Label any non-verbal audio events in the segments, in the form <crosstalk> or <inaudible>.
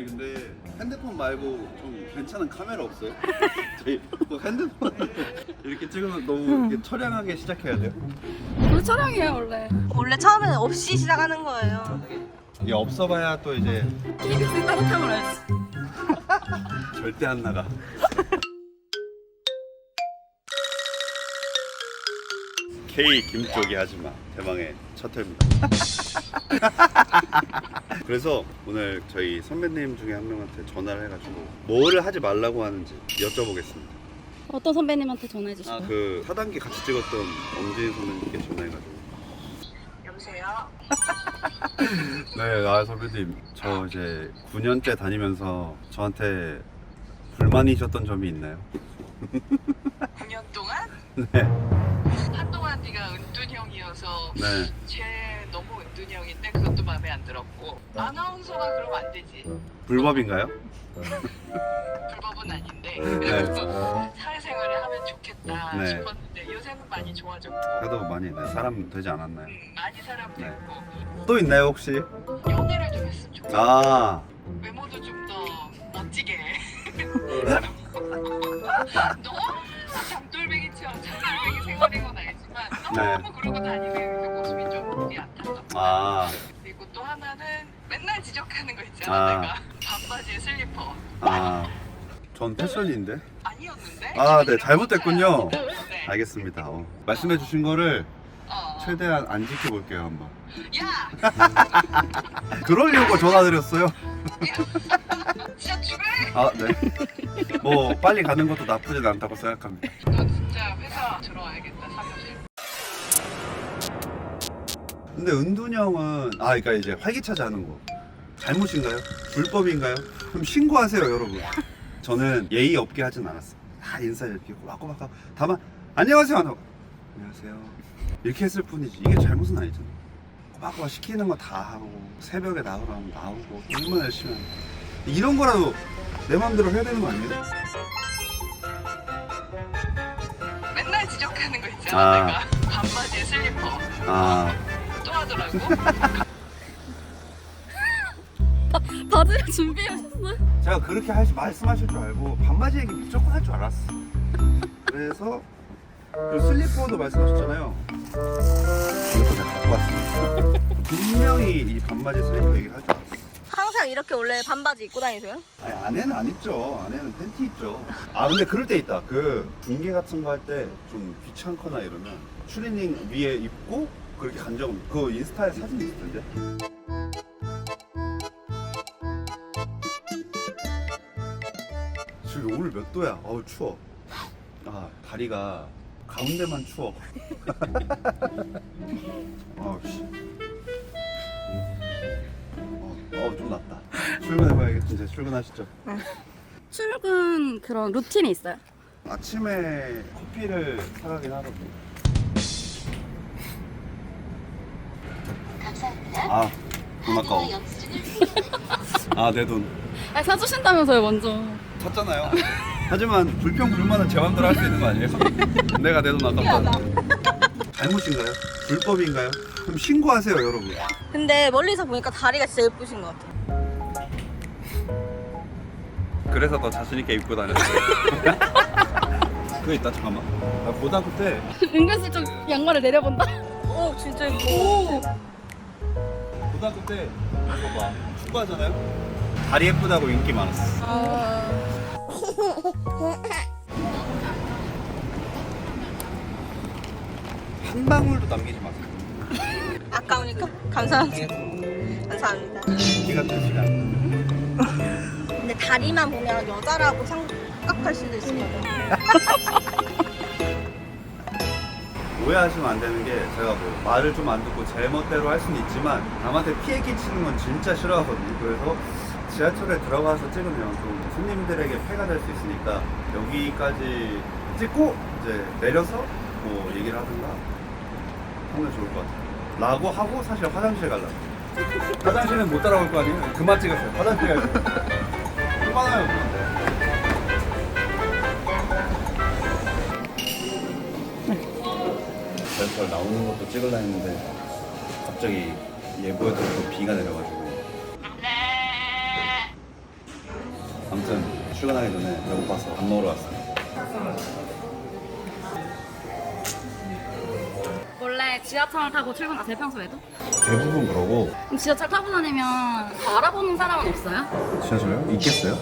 아니 근데 핸드폰 말고 좀 괜찮은 카메라 없어요? <laughs> 저희 꼭 핸드폰 <laughs> 이렇게 찍으면 너무 이렇게 처량하게 시작해야 돼요? 우리 촬영이에요 원래. 원래 처음에는 없이 시작하는 거예요. 이게 없어봐야 또 이제 KBS 따로 카메라였어. <laughs> 절대 안 나가. K 김쪽이 하지마 대망의 첫 회입니다. <laughs> 그래서 오늘 저희 선배님 중에 한 명한테 전화를 해가지고 뭐를 하지 말라고 하는지 여쭤보겠습니다. 어떤 선배님한테 전화해 주시고. 아그 4단계 같이 찍었던 엄진 선배님께 전화해가지고 여보세요? <laughs> 네, 아 선배님 저 이제 9년째 다니면서 저한테 불만이셨던 점이 있나요? 9년 동안 <laughs> 네, 은둔형이어서 네. 쟤 너무 은둔형인데 그것도 마음에 안 들었고 아나운서가 그러면 안 되지 불법인가요? 불법은 아닌데 네. 사회생활을 하면 좋겠다 네. 싶었는데 요새는 많이 좋아졌고 그래도 많이 네, 사람 되지 않았나요? 음, 많이 사람 네. 됐고 또 있나요 혹시? 연애를 좀 했으면 좋겠어 아, 외모도 좀 더 멋지게 <laughs> <laughs> 너 네. 다니는 그 모습이 좀 우리 안타깝다 아, 그리고 또 하나는 맨날 지적하는 거 있잖아 아. 내가 반바지에 슬리퍼 아, 전 패션인데. 아니었는데 아, 네, 잘못됐군요. 네. 알겠습니다. 어. 말씀해주신 거를 어. 최대한 안 지켜볼게요 한번. 야 <laughs> 그러려고 전화드렸어요. 진짜 죽을래 아, 네. 뭐 빨리 가는 것도 나쁘진 않다고 생각합니다. 너 진짜 회사 들어와야겠다 근데 은둔 형은 아 그러니까 이제 활기차지 않은 거. 잘못인가요? 불법인가요? 그럼 신고하세요 여러분. 저는 예의 없게 하진 않았어요 다. 인사 이렇게 꼬박꼬박 하고. 다만 안녕하세요 안 하고 안녕하세요. 이렇게 했을 뿐이지. 이게 잘못은 아니잖아 꼬박꼬박 시키는 거 다 하고 새벽에 나오라면 나오고 얼마나 열심히 하는 이런 거라도 내 마음대로 해야 되는 거 아니에요? 맨날 지적하는 거 있잖아 아. 내가 반바지에 슬리퍼. 아. 또 하더라고 <laughs> 바지를 준비하셨어요? 제가 그렇게 하시, 말씀하실 줄 알고 반바지 얘기 무조건 할 줄 알았어. 그래서 그 슬리퍼도 말씀하셨잖아요. 이것도 제가 갖고 왔습니다. 분명히 이 반바지 슬리퍼 얘기를 할줄 알았어. 항상 이렇게 원래 반바지 입고 다니세요? 아니 안에는 안 입죠. 안에는 팬티 입죠. 아 근데 그럴 때 있다. 그 중계 같은 거 할 때 좀 귀찮거나 이러면 추리닝 위에 입고 그렇게 간 적은 그 인스타에 사진 있을 텐데. 지금 오늘 몇 도야? 어우 추워. 아 다리가 가운데만 추워. <laughs> 아우 씨. 어, 어, 좀 낫다. 출근해봐야겠지, 이제 출근하시죠. 출근 그런 루틴이 있어요? 아침에 커피를 사가긴 하거든요. 아, 돈 아까워. 아, 내 돈. 아 사주신다면서요 먼저. 샀잖아요. 하지만 불평 불만은 제 맘대로 할 수 있는 거 아니에요? 내가 내 돈 아깝다. 잘못인가요? 불법인가요? 그럼 신고하세요, 여러분. 근데 멀리서 보니까 다리가 진짜 예쁘신 것 같아요. 그래서 더 자신있게 입고 다녔어요. <laughs> 그거 있다, 잠깐만. 나 고등학교 때 은근슬쩍 양말을 내려본다. 오 진짜 예뻐. 고등학교 때 이거 봐. 축구하잖아요? 다리 예쁘다고 인기 많았어. 아, 한 방울도 남기지 마세요. 아까우니까? 감사합니다. 감사합니다. 기가 터지가 근데 다리만 보면 여자라고 생각할 수도 있습니다. <laughs> 오해하시면 안 되는 게 제가 뭐 말을 좀 안 듣고 제 멋대로 할 수는 있지만 남한테 피해 끼치는 건 진짜 싫어하거든요. 그래서 지하철에 들어가서 찍으면 좀 손님들에게 폐가 될 수 있으니까 여기까지 찍고 이제 내려서 뭐 얘기를 하든가 하면 좋을 것 같아요. 라고 하고 사실 화장실 가려고. 화장실은 못 따라올 거 아니에요? 그만 찍었어요. 화장실 가고 얼마나요 지하철 나오는 것도 찍으려 했는데 갑자기 예보에도 또 비가 내려가지고 아무튼 출근하기 전에 배고파서 밥 먹으러 왔어요. 원래 지하철 타고 출근하세요 평소에도? 대부분 그러고 그럼 지하철 타고 다니면 알아보는 사람은 없어요? 지하철요? 있겠어요?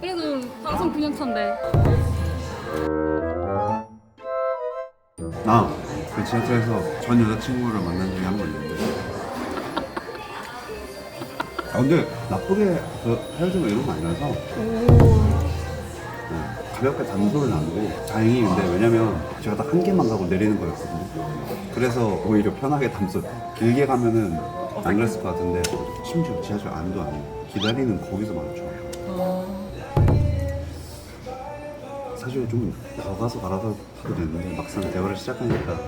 그래도 방송 9년 차인데 나 그 지하철에서 전 여자친구를 만난 적이 한 번 있는데. 아 근데 나쁘게 그 헤어지고 이런 거 아니라서. 네, 가볍게 단소를 나누고 다행히 근데 왜냐면 제가 딱 한 개만 가고 내리는 거였거든요. 그래서 오히려 편하게 담소 길게 가면은 안 그랬을 것 같은데 심지어 지하철 안도 아니고 기다리는 거기서 마주 사실 좀더 가서 갈아서 가도 되는데 막상 대화를 시작하니까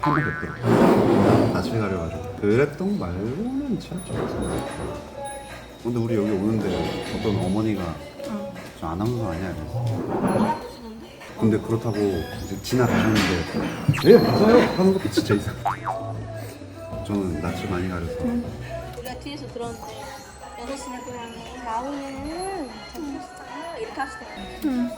한 번도 없더라고요 나중에 가려가지고. 그랬던 거 말고는 지하철에서 근데 우리 여기 오는데 어떤 어머니가 저 아나운서 아니야? 이러면서. 근데 그렇다고 이제 지나가셨는데 네 맞아요. 하는 것도 진짜 이상. 저는 낯을 많이 가려서. 우리가 뒤에서 들었는데 6시나 그냥 나오면은 이렇게 하시더라고요.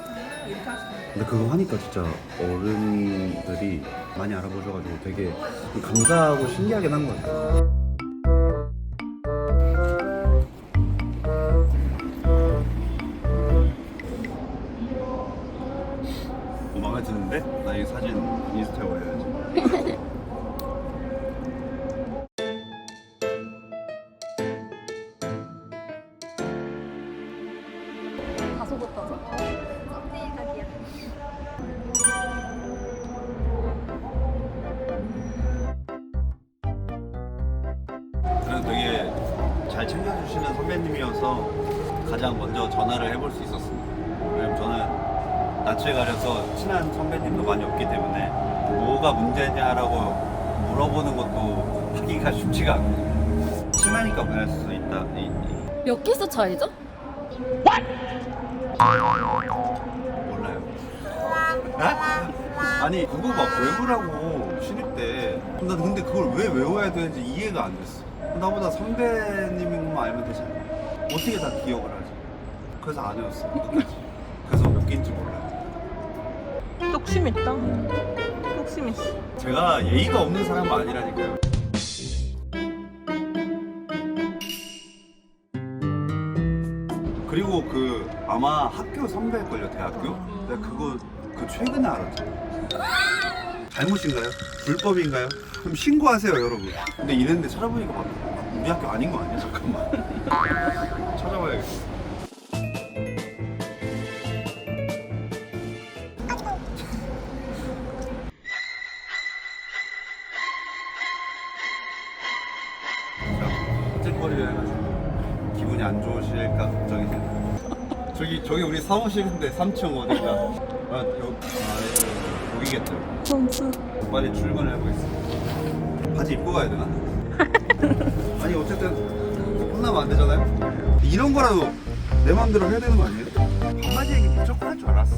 근데 그거 하니까 진짜 어른들이 많이 알아보셔가지고 되게 감사하고 신기하긴 한 거예요. 잘 챙겨주시는 선배님이어서 가장 먼저 전화를 해볼 수 있었습니다. 왜냐면 저는 낯을 가려서 친한 선배님도 많이 없기 때문에 뭐가 문제냐라고 물어보는 것도 하기가 쉽지가 않고 친하니까 보낼 수 있다. 이, 이, 몇 기수 차이죠? 몰라요. 아니 그거 막 외우라고 신입 때. 나 근데 그걸 왜 외워야 되는지 이해가 안 됐어. 나보다 선배님인 것만 알면 되잖아. 어떻게 다 기억을 하지? 그래서 안 외웠어. 끝까지. 그래서 몇 개인지 몰라요. 욕심 있다. 욕심 있어. 제가 예의가 없는 사람은 아니라니까요. 그리고 그 아마 학교 선배일걸요 대학교? 내가 그거 그 최근에 알았죠. 잘못인가요? 불법인가요? 그럼 신고하세요 여러분. 근데 이랬는데 찾아보니까 막 우리 학교 아닌 거 아니야? 잠깐만. <laughs> 찾아봐야겠어. 찔거리를 해가지고 기분이 안 좋으실까 걱정이 되네. 저기 저기 우리 사무실인데 3층 어딘가. 아, 여, 아 예, 여기겠죠. 빨리 출근을 해보겠습니다. 바지 입고 가야 되나? 아니 어쨌든 혼나면 안 되잖아요. 이런 거라도 내 마음대로 해야 되는 거 아니에요? 바지 얘기 무조건 할 줄 알았어.